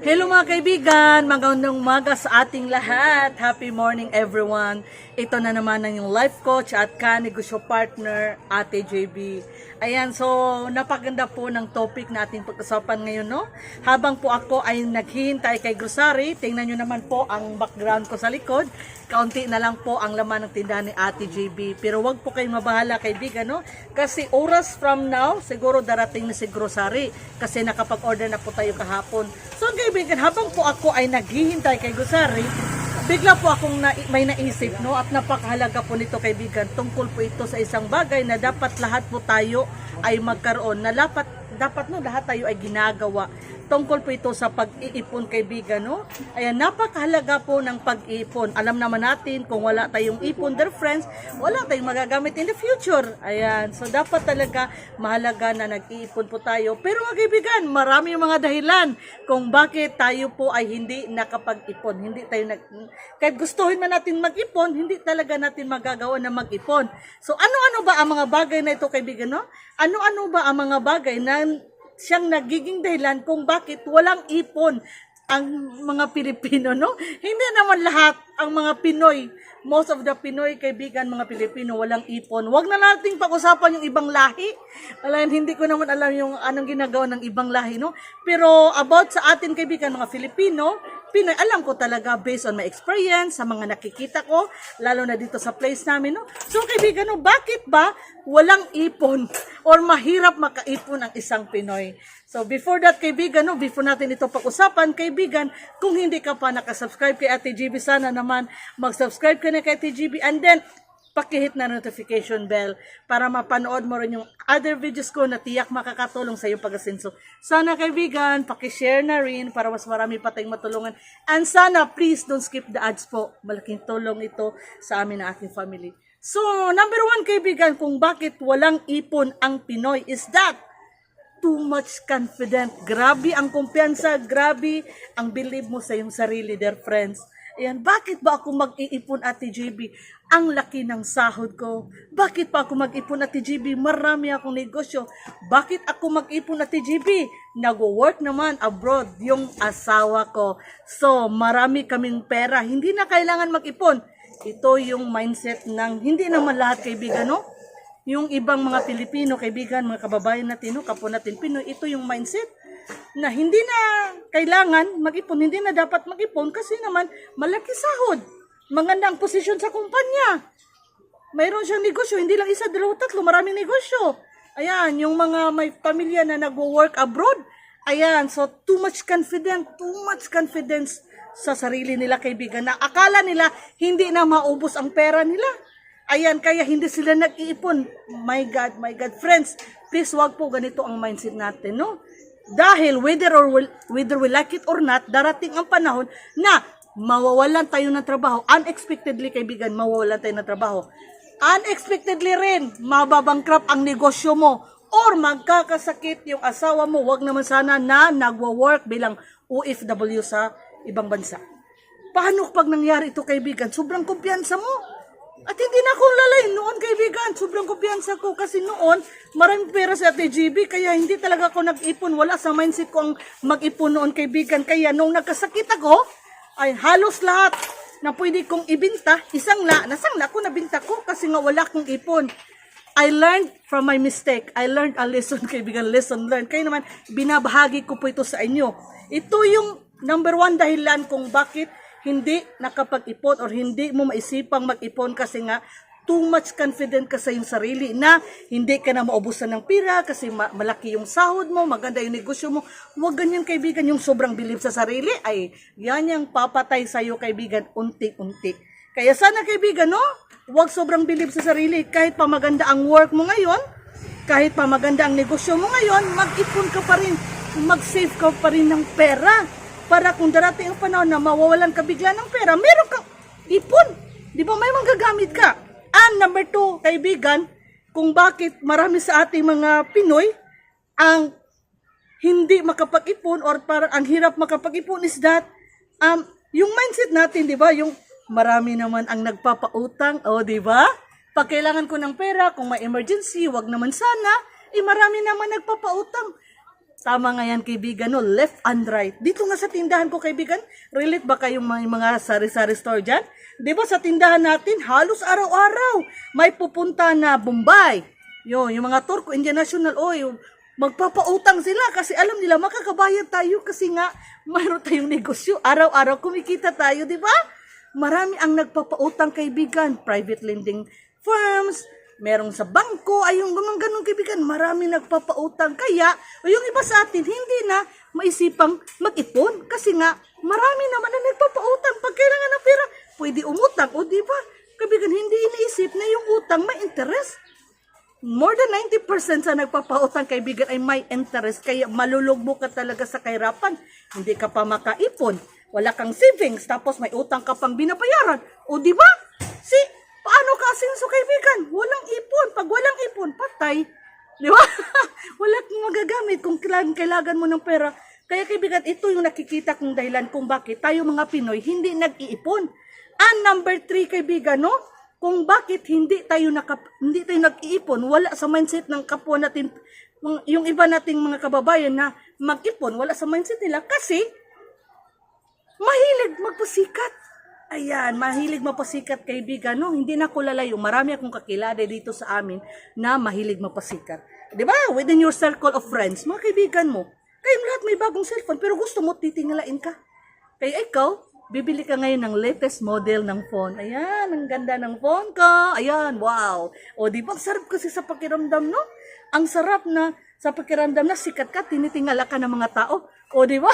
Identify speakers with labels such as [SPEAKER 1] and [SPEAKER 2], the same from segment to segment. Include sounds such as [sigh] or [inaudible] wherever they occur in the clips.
[SPEAKER 1] Hello mga kaibigan, magandang umaga sa ating lahat. Happy morning everyone. Ito na naman ang yung life coach at kanegosyo partner, Ate JB. Ayan, so napaganda po ng topic na ating pag-usapan ngayon, no? Habang po ako ay naghihintay kay Grocery, tingnan nyo naman po ang background ko sa likod. Kaunti na lang po ang laman ng tindahan ni Ate JB. Pero wag po kayong mabahala kaibigan, no? Kasi oras from now, siguro darating na si Grocery kasi nakapag-order na po tayo kahapon. So kaibigan, habang po ako ay naghihintay kay Grocery, bigla po akong na, may naisip, no? At napakahalaga po nito kaibigan. Tungkol po ito sa isang bagay na dapat lahat po tayo ay magkaroon. Na dapat, dapat no, lahat tayo ay ginagawa tungkol po ito sa pag-iipon kaibigan, no? Ayan, napakahalaga po ng pag-iipon. Alam naman natin, kung wala tayong ipon, dear friends, wala tayong magagamit in the future. Ayan, so dapat talaga mahalaga na nag-iipon po tayo. Pero mga kaibigan, marami yung mga dahilan kung bakit tayo po ay hindi nakapag-ipon. Hindi tayo nag... Kahit gustuhin man natin mag-ipon, hindi talaga natin magagawa na mag-ipon. So ano-ano ba ang mga bagay na ito kaibigan, no? Ano-ano ba ang mga bagay na siyang nagiging dahilan kung bakit walang ipon ang mga Pilipino, no? Hindi naman lahat ang mga Pinoy. Most of the Pinoy kaibigan, mga Pilipino, walang ipon. Huwag na nating pag-usapan yung ibang lahi. Alam, hindi ko naman alam yung anong ginagawa ng ibang lahi, no? Pero about sa atin kaibigan, mga Filipino, Pinoy, alam ko talaga based on my experience, sa mga nakikita ko, lalo na dito sa place namin, no? So, kaibigan, no, bakit ba walang ipon or mahirap makaipon ang isang Pinoy? So, before that, kaibigan, no, before natin ito pag-usapan, kaibigan, kung hindi ka pa nakasubscribe kay Ate GB, sana naman mag-subscribe ka na kay Ate GB and then, pakihit na notification bell para mapanood mo rin yung other videos ko na tiyak makakatulong sa iyong pag-asenso. Sana kaibigan, pakishare na rin para mas marami pa tayong matulungan. And sana, please don't skip the ads po. Malaking tulong ito sa amin na aking family. So, number one kaibigan, kung bakit walang ipon ang Pinoy is that too much confident. Grabe ang kumpiyansa, grabe ang believe mo sa iyong sarili, dear friends. Ayan, bakit ba ako mag-iipon at JB? Ang laki ng sahod ko. Bakit pa ako mag-ipon at JB? Marami akong negosyo. Bakit ako mag-ipon at JB? Nag-work naman abroad yung asawa ko. So, marami kaming pera. Hindi na kailangan mag-ipon. Ito yung mindset ng hindi naman lahat kaibigan, no? yung ibang mga Pilipino, kaibigan, mga kababayan natin, no, kapwa natin Pinoy, ito yung mindset na hindi na kailangan mag-ipon, hindi na dapat mag-ipon kasi naman malaki sahod. Maganda ang posisyon sa kumpanya. Mayroon siyang negosyo, hindi lang isa, dalawa, tatlo, maraming negosyo. Ayan, yung mga may pamilya na nagwo-work abroad, ayan, so too much confidence, too much confidence sa sarili nila kaibigan na akala nila hindi na maubos ang pera nila. Ayan, kaya hindi sila nag-iipon. My God, my God. Friends, please wag po ganito ang mindset natin, no? Dahil whether or will, whether we like it or not, darating ang panahon na mawawalan tayo ng trabaho. Unexpectedly, kaibigan, mawawalan tayo ng trabaho. Unexpectedly rin, mababangkrap ang negosyo mo or magkakasakit yung asawa mo. Wag naman sana na nagwo-work bilang OFW sa ibang bansa. Paano pag nangyari ito, kaibigan? Sobrang kumpiyansa mo. At hindi na ako lalay noon, kaibigan. Sobrang kumpiyansa ko kasi noon, maraming pera sa Ate GB, kaya hindi talaga ako nag-ipon. Wala sa mindset ko ang mag-ipon noon, kaibigan. Kaya nung nagkasakit ako, ay halos lahat na pwede kong ibinta, isang la, nasang la ko nabinta ko kasi nga wala akong ipon. I learned from my mistake. I learned a lesson, [laughs] kaibigan, lesson learned. Kaya naman, binabahagi ko po ito sa inyo. Ito yung number one dahilan kung bakit hindi nakapag-ipon or hindi mo maisipang mag-ipon kasi nga too much confident ka sa iyong sarili na hindi ka na maubusan ng pira kasi ma- malaki yung sahod mo, maganda yung negosyo mo. Huwag ganyan kaibigan, yung sobrang believe sa sarili ay yan yung papatay sa iyo kaibigan unti-unti. Kaya sana kaibigan, no? Huwag sobrang believe sa sarili. Kahit pa maganda ang work mo ngayon, kahit pa maganda ang negosyo mo ngayon, mag-ipon ka pa rin, mag-save ka pa rin ng pera. Para kung darating ang panahon na mawawalan ka bigla ng pera, meron kang ipon. Di ba may manggagamit ka? And number two, kaibigan, kung bakit marami sa ating mga Pinoy ang hindi makapag-ipon or parang ang hirap makapag-ipon is that um, yung mindset natin, di ba? Yung marami naman ang nagpapautang, o di ba? Pag kailangan ko ng pera, kung may emergency, wag naman sana, eh marami naman nagpapautang. Tama nga yan, kaibigan, no? Left and right. Dito nga sa tindahan ko, kaibigan, relate ba kayong mga, mga sari-sari store dyan? Di ba sa tindahan natin, halos araw-araw, may pupunta na Bombay. Yun, yung mga Turko, Indian National Oil, magpapautang sila kasi alam nila makakabayad tayo kasi nga mayroon tayong negosyo. Araw-araw kumikita tayo, di ba? Marami ang nagpapautang kaibigan, private lending firms, merong sa bangko, ay yung ganun ganun kaibigan, marami nagpapautang. Kaya, yung iba sa atin, hindi na maisipang mag-ipon kasi nga, marami naman na nagpapautang. Pag kailangan ng pera, pwede umutang. O di ba? Kaibigan, hindi iniisip na yung utang may interest more than 90% sa nagpapautang kaibigan ay may interest kaya malulugbo ka talaga sa kahirapan. Hindi ka pa makaipon. Wala kang savings tapos may utang ka pang binabayaran. O di ba? Si paano ka asenso kaibigan? Walang ipon. Pag walang ipon, patay. Di ba? [laughs] Wala kang magagamit kung kailangan, mo ng pera. Kaya kaibigan, ito yung nakikita kong dahilan kung bakit tayo mga Pinoy hindi nag-iipon. And number three, kaibigan, no? kung bakit hindi tayo nakap hindi tayo nag-iipon, wala sa mindset ng kapwa natin, yung iba nating mga kababayan na mag-ipon, wala sa mindset nila kasi mahilig magpasikat. Ayan, mahilig mapasikat kaibigan, no? Hindi na ko lalayo. Marami akong kakilala dito sa amin na mahilig mapasikat. ba? Within your circle of friends, mga kaibigan mo. Kayong lahat may bagong cellphone pero gusto mo titingalain ka. Kaya ikaw, bibili ka ngayon ng latest model ng phone. Ayan, ang ganda ng phone ko. Ayan, wow. O di ba, sarap kasi sa pakiramdam, no? Ang sarap na sa pakiramdam na sikat ka, tinitingala ka ng mga tao. O di ba?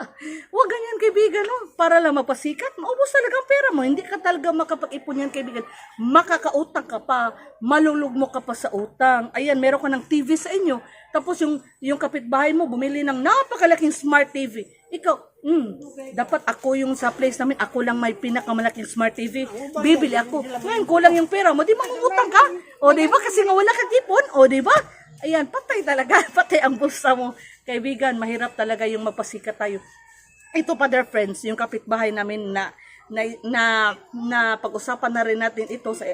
[SPEAKER 1] [laughs] Huwag ganyan kaibigan, no? Para lang mapasikat, maubos talaga ang pera mo. Hindi ka talaga makapag-ipon yan kaibigan. Makakautang ka pa, malulugmo ka pa sa utang. Ayan, meron ka ng TV sa inyo. Tapos yung, yung kapitbahay mo, bumili ng napakalaking smart TV. Ikaw, mm, dapat ako yung sa place namin, ako lang may pinakamalaking smart TV. Bibili ako. Ngayon, kulang yung pera mo, di mangungutang ka. O, di ba? Kasi nga wala kang ipon. O, di ba? Ayan, patay talaga. [laughs] Patay ang bulsa mo. Kaibigan, mahirap talaga yung mapasikat tayo. Ito pa, dear friends, yung kapitbahay namin na na, na, na pag-usapan na rin natin ito sa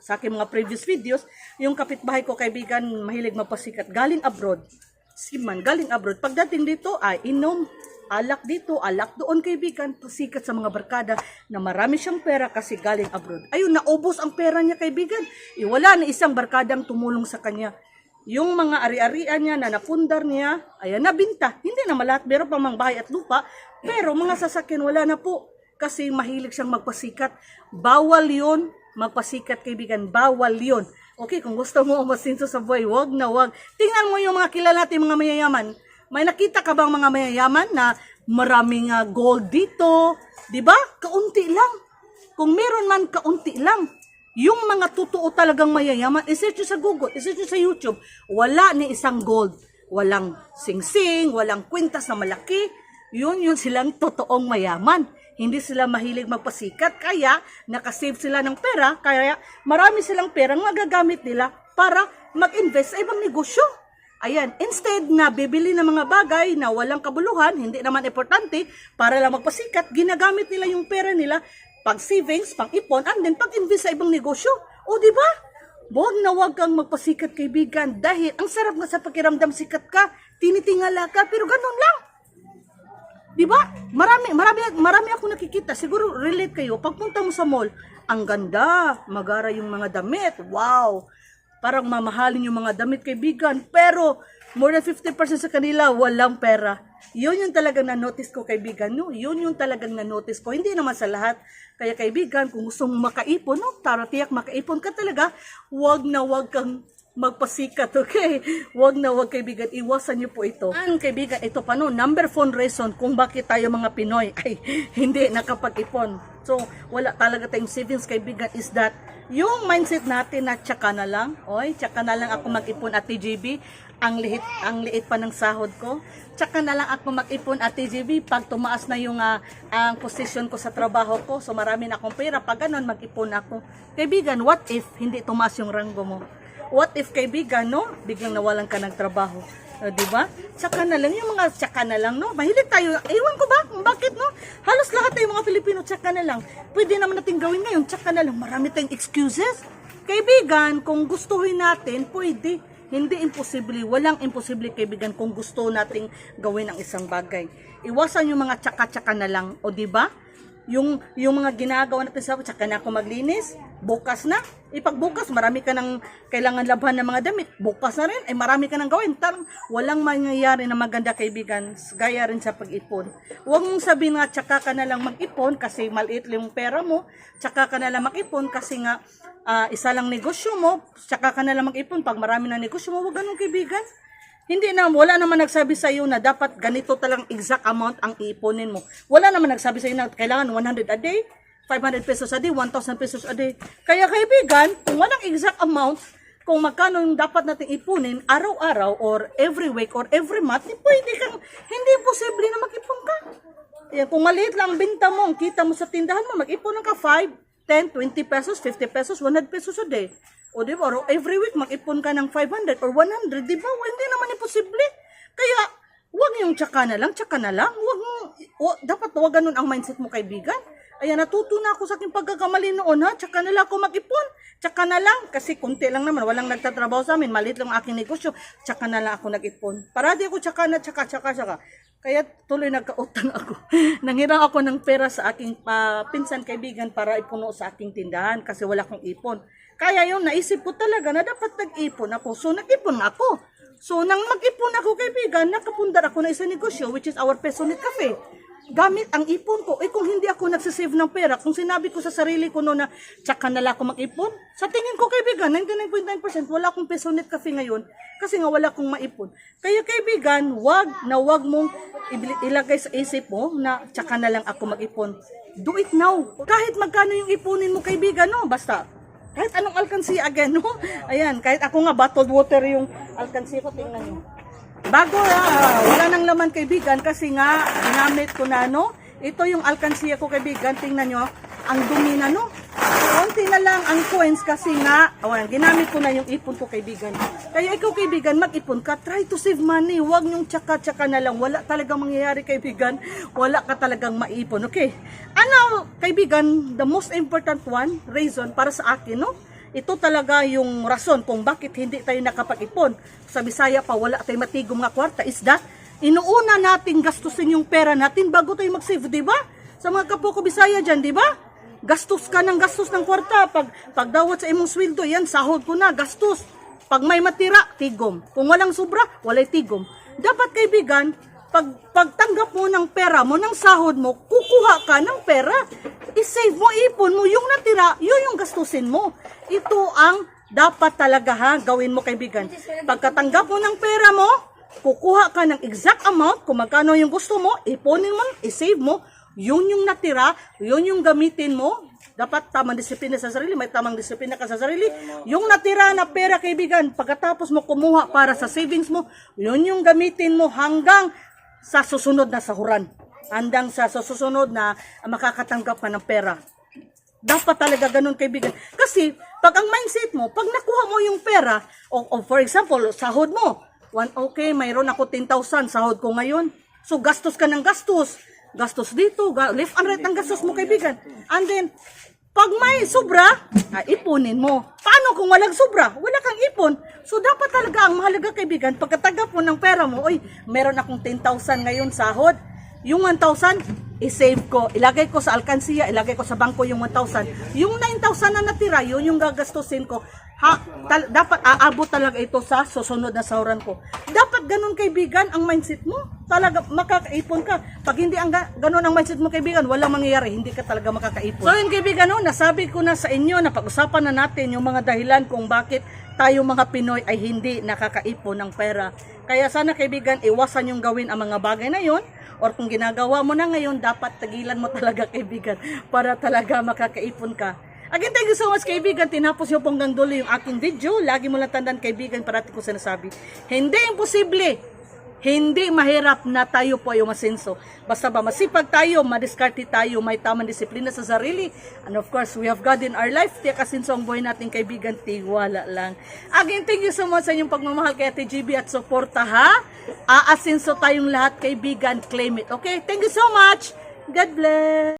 [SPEAKER 1] sa aking mga previous videos, yung kapitbahay ko kaibigan mahilig mapasikat galing abroad. Si man galing abroad. Pagdating dito ay inom alak dito, alak doon kaibigan, pasikat sa mga barkada na marami siyang pera kasi galing abroad. Ayun, naubos ang pera niya kaibigan. Iwala na isang barkadang tumulong sa kanya. Yung mga ari-arian niya na napundar niya, ayan, nabinta. Hindi na lahat, meron pang mga bahay at lupa, pero mga sasakyan wala na po. Kasi mahilig siyang magpasikat. Bawal yon magpasikat kaibigan, bawal yon Okay, kung gusto mo umasinso sa buhay, wag na wag. Tingnan mo yung mga kilala natin mga mayayaman. May nakita ka bang mga mayayaman na maraming ah, gold dito? 'Di ba? Kaunti lang. Kung meron man kaunti lang. Yung mga totoo talagang mayayaman, isearch nyo sa Google, isearch nyo sa YouTube, wala ni isang gold. Walang sing-sing, walang kwintas na malaki. Yun yun silang totoong mayaman. Hindi sila mahilig magpasikat, kaya nakasave sila ng pera, kaya marami silang pera magagamit nila para mag-invest sa ibang negosyo. Ayan, instead na bibili ng mga bagay na walang kabuluhan, hindi naman importante, para lang magpasikat, ginagamit nila yung pera nila pag savings, pang ipon, and then pag invest sa ibang negosyo. O, di ba? Huwag na huwag kang magpasikat kaibigan dahil ang sarap nga sa pakiramdam sikat ka, tinitingala ka, pero ganun lang. Di ba? Marami, marami, marami ako nakikita. Siguro relate kayo. Pagpunta mo sa mall, ang ganda, magara yung mga damit. Wow! Parang mamahalin yung mga damit kaibigan. Pero, more than 50% sa kanila, walang pera. Yun yung talagang na-notice ko kaibigan. No? Yun yung talagang na-notice ko. Hindi naman sa lahat. Kaya kaibigan, kung gusto mong makaipon, no? tara tiyak makaipon ka talaga, wag na wag kang magpasikat, okay? Wag na wag kaibigan, iwasan niyo po ito. Ang kaibigan, ito pa no, number phone reason kung bakit tayo mga Pinoy [laughs] ay hindi nakapag-ipon. So, wala talaga tayong savings kaibigan is that yung mindset natin na tsaka na lang, oy, tsaka na lang ako mag-ipon at TJB, ang liit, ang liit pa ng sahod ko. Tsaka na lang ako mag-ipon at TJB pag tumaas na yung ah, ang position ko sa trabaho ko. So marami na akong pera. Pag ganun, mag-ipon ako. Kaibigan, what if hindi tumaas yung ranggo mo? What if kaibigan, no? Biglang nawalan ka ng trabaho. O, di ba? Tsaka na lang, yung mga tsaka na lang, no? Mahilig tayo. Ewan ko ba bakit, no? Halos lahat tayo mga Pilipino, tsaka na lang. Pwede naman natin gawin ngayon, tsaka na lang. Marami tayong excuses. Kaibigan, kung gustuhin natin, pwede. Hindi imposible, walang imposible kaibigan kung gusto nating gawin ang isang bagay. Iwasan yung mga tsaka-tsaka na lang, o di ba? Yung yung mga ginagawa natin sa tsaka na ako maglinis, bukas na. Ipagbukas, marami ka ng kailangan labhan ng mga damit. Bukas na rin, ay marami ka nang gawin. Tarang, walang mangyayari na maganda kaibigan, gaya rin sa pag-ipon. Huwag mong sabihin nga, tsaka ka na lang mag-ipon kasi maliit yung pera mo. Tsaka ka na lang mag-ipon kasi nga ah, isa lang negosyo mo. Tsaka ka na lang mag-ipon pag marami na negosyo mo. Huwag ganun kaibigan. Hindi na, wala naman nagsabi sa iyo na dapat ganito talang exact amount ang iipunin mo. Wala naman nagsabi sa iyo na kailangan 100 a day, 500 pesos a day, 1,000 pesos a day. Kaya kaibigan, kung walang exact amount, kung magkano yung dapat natin ipunin araw-araw or every week or every month, eh, pwede kang, hindi posible na mag-ipon ka. Yan, kung maliit lang ang binta mo, ang kita mo sa tindahan mo, mag-ipon ka 5, 10, 20 pesos, 50 pesos, 100 pesos a day. O di ba? Or every week mag-ipon ka ng 500 or 100, di ba? Hindi naman imposible. Kaya, wag yung tsaka na lang, tsaka na lang. Wag dapat wag ganun ang mindset mo, kaibigan. Ayan, natuto na ako sa aking pagkakamali noon, ha? Tsaka na lang ako mag-ipon. Tsaka na lang, kasi kunti lang naman, walang nagtatrabaho sa amin, maliit lang ang aking negosyo. Tsaka na lang ako nag-ipon. Parati ako tsaka na, tsaka, tsaka, tsaka. Kaya tuloy nagkautang [laughs] ako. Nanghiram ako ng pera sa aking pa, pinsan kaibigan para ipuno sa aking tindahan kasi wala akong ipon. Kaya yun, naisip ko talaga na dapat nag-ipon ako. So, nag-ipon ako. So, nang mag-ipon ako, kaibigan, nakapundar ako na isang negosyo, which is our Pesonit Cafe. Gamit ang ipon ko. Eh, kung hindi ako nagsisave ng pera, kung sinabi ko sa sarili ko noon na, tsaka na lang ako mag-ipon, sa tingin ko, kaibigan, 99.9% wala akong Pesonit Cafe ngayon kasi nga wala akong maipon. Kaya, kaibigan, wag na wag mong ilagay sa isip mo na tsaka na lang ako mag-ipon. Do it now. Kahit magkano yung ipunin mo, kaibigan, no? Basta, kahit anong alkansiya again, no? Ayan, kahit ako nga bottled water yung alkansiya ko, tingnan nyo. Bago, ah, wala nang laman kaibigan kasi nga ginamit ko na, no? Ito yung alkansiya ko kaibigan, tingnan nyo, ang dumi na, no? Konti na lang ang coins kasi nga, awan, ginamit ko na yung ipon ko kaibigan. Kaya ikaw kaibigan, mag-ipon ka, try to save money. Huwag yung tsaka-tsaka na lang. Wala talagang mangyayari kaibigan. Wala ka talagang maipon, okay? Ano, kaibigan, the most important one, reason para sa akin, no? Ito talaga yung rason kung bakit hindi tayo nakapag-ipon. Sa Bisaya pa, wala tayong matigong nga kwarta is that inuuna natin gastusin yung pera natin bago tayo mag-save, di ba? Sa mga kapwa ko Bisaya dyan, di ba? Gastos ka ng gastos ng kwarta. Pag, pagdawat sa imong sweldo, yan, sahod ko na, gastos. Pag may matira, tigom. Kung walang sobra, walay tigom. Dapat kaibigan, pag pagtanggap mo ng pera mo, ng sahod mo, kukuha ka ng pera. I-save mo, ipon mo, yung natira, yun yung gastusin mo. Ito ang dapat talaga ha, gawin mo kaibigan. Pagkatanggap mo ng pera mo, kukuha ka ng exact amount, kung magkano yung gusto mo, iponin mo, i-save mo, yun yung natira, yun yung gamitin mo. Dapat tamang disiplina sa sarili, may tamang disiplina ka sa sarili. Yung natira na pera, kaibigan, pagkatapos mo kumuha para sa savings mo, yun yung gamitin mo hanggang sa susunod na sahuran. Hanggang sa susunod na makakatanggap ka ng pera. Dapat talaga ganun kaibigan. Kasi pag ang mindset mo, pag nakuha mo yung pera, o, o for example, sahod mo, one, okay, mayroon ako 10,000, sahod ko ngayon. So gastos ka ng gastos. Gastos dito, left and right ang gastos mo kaibigan. And then, pag may sobra, ah, ipunin mo. Paano kung walang sobra? Wala kang ipon. So dapat talaga ang mahalaga kaibigan, pagkatagap mo ng pera mo, oy, meron akong 10,000 ngayon sahod. Yung 1,000, i-save ko. Ilagay ko sa alkansiya, ilagay ko sa bangko yung 1,000. Yung 9,000 na natira, yun yung gagastusin ko. Ha, tal- dapat aabot talaga ito sa susunod na sahuran ko. Dapat ganun kaibigan ang mindset mo. Talaga makakaipon ka. Pag hindi ang ga- ganun ang mindset mo kaibigan, walang mangyayari, hindi ka talaga makakaipon. So yun kaibigan, no, nasabi ko na sa inyo na pag-usapan na natin yung mga dahilan kung bakit tayo mga Pinoy ay hindi nakakaipon ng pera. Kaya sana kaibigan, iwasan yung gawin ang mga bagay na yon or kung ginagawa mo na ngayon, dapat tagilan mo talaga kaibigan para talaga makakaipon ka. Again, thank you so much kaibigan. Tinapos yung ponggang dulo yung aking video. Lagi mo lang tandaan kaibigan, parati ko sinasabi. Hindi imposible. Hindi mahirap na tayo po ay umasenso. Basta ba masipag tayo, madiskarte tayo, may tamang disiplina sa sarili. And of course, we have God in our life. Tiyak asinso ang buhay natin kaibigan, tiwala lang. Again, thank you so much sa inyong pagmamahal kay Ate GB at suporta ha. Aasinso tayong lahat kaibigan, claim it. Okay? Thank you so much. God bless.